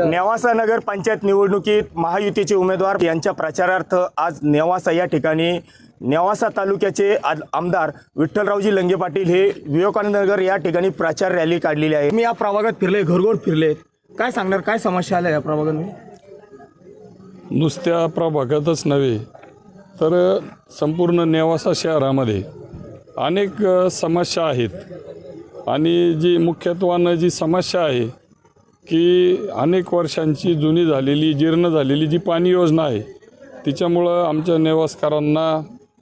नेवासा नगर पंचायत निवडणुकीत महायुतीचे उमेदवार यांच्या प्रचारार्थ आज नेवासा या ठिकाणी. नेवासा तालुक्याचे आज आमदार विठ्ठलरावजी लंगे पाटील हे विवेकानंद नगर या ठिकाणी प्रचार रॅली काढलेली आहे. मी या प्रभागात फिरले घरघोर फिरले. काय सांगणार काय समस्या आल्या या प्रभागात नुसत्या प्रभागातच नव्हे तर संपूर्ण नेवासा शहरामध्ये अनेक समस्या आहेत. आणि जी मुख्यत्वानं जी समस्या आहे की अनेक वर्षांची जुनी झालेली जीर्ण झालेली जी पाणी योजना आहे तिच्यामुळं आमच्या नेवासकरांना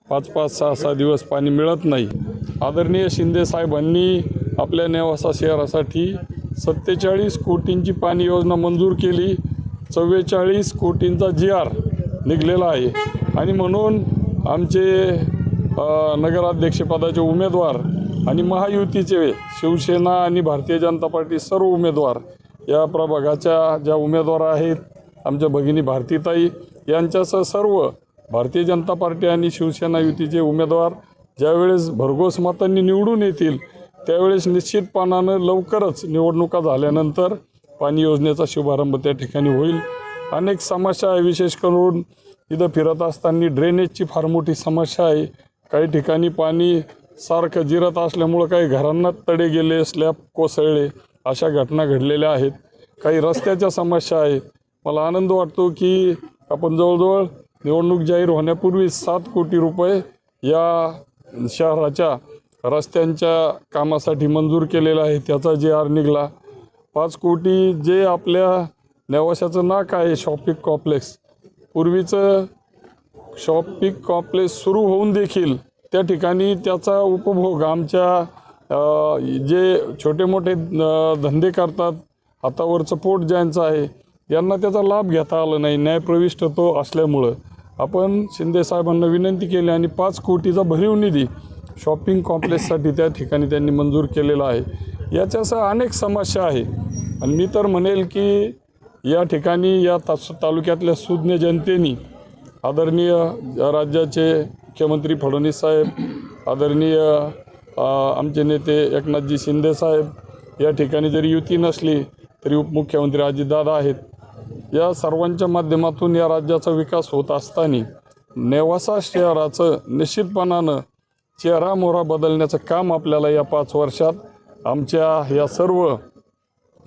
पाच पाच सहा सहा दिवस पाणी मिळत नाही. आदरणीय शिंदे साहेबांनी आपल्या नेवासा शहरासाठी सत्तेचाळीस कोटींची पाणी योजना मंजूर केली. चव्वेचाळीस कोटींचा जी आर निघलेला आहे. आणि म्हणून आमचे नगराध्यक्षपदाचे उमेदवार आणि महायुतीचे शिवसेना आणि भारतीय जनता पार्टी सर्व उमेदवार या प्रभागाच्या ज्या उमेदवार आहेत आमच्या भगिनी भारतीताई यांच्यासह सर्व भारतीय जनता पार्टी आणि शिवसेना युतीचे उमेदवार ज्यावेळेस भरघोस मतांनी निवडून येतील त्यावेळेस निश्चितपणानं लवकरच निवडणुका झाल्यानंतर पाणी योजनेचा शुभारंभ त्या ठिकाणी होईल. अनेक समस्या आहे विशेष करून इथं फिरत असताना ड्रेनेजची फार मोठी समस्या आहे. काही ठिकाणी पाणी सारखं जिरत असल्यामुळं काही घरांना तडे गेले स्लॅब कोसळले. अशा घटना घडलेल्या आहेत. काही रस्त्याच्या समस्या आहेत. मला आनंद वाटतो की आपण जवळजवळ निवडणूक जाहीर होण्यापूर्वी सात कोटी रुपये या शहराच्या रस्त्यांच्या कामासाठी मंजूर केलेला आहे. त्याचा जे आर निघाला. पाच कोटी जे आपल्या नेवाशाचं नाक आहे शॉपिंग कॉम्प्लेक्स. पूर्वीचं शॉपिंग कॉम्प्लेक्स सुरू होऊन देखील त्या ठिकाणी त्याचा उपभोग आमच्या जे छोटे मोठे धंदे करतात हातावरचं पोट ज्यांचं आहे यांना त्याचा लाभ घेता आला नाही न्यायप्रविष्ट तो असल्यामुळं. आपण शिंदे साहेबांना विनंती केली आणि पाच कोटीचा भरीव निधी शॉपिंग कॉम्प्लेक्ससाठी त्या ठिकाणी त्यांनी मंजूर केलेला आहे. याच्यासह अनेक समस्या आहे. आणि मी तर म्हणेल की या ठिकाणी या तास तालुक्यातल्या सुज्ञ जनतेनी आदरणीय राज्याचे मुख्यमंत्री फडणवीस साहेब आदरणीय आमचे नेते एकनाथजी शिंदेसाहेब या ठिकाणी जरी युती नसली तरी उपमुख्यमंत्री अजितदादा आहेत. या सर्वांच्या माध्यमातून या राज्याचा विकास होत असताना नेवासा शहराचं निश्चितपणानं चेहरा मोहरा बदलण्याचं काम आपल्याला या पाच वर्षात आमच्या या सर्व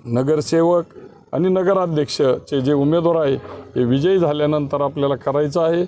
नगरसेवक आणि नगराध्यक्षचे जे उमेदवार आहे हे विजयी झाल्यानंतर आपल्याला करायचं आहे.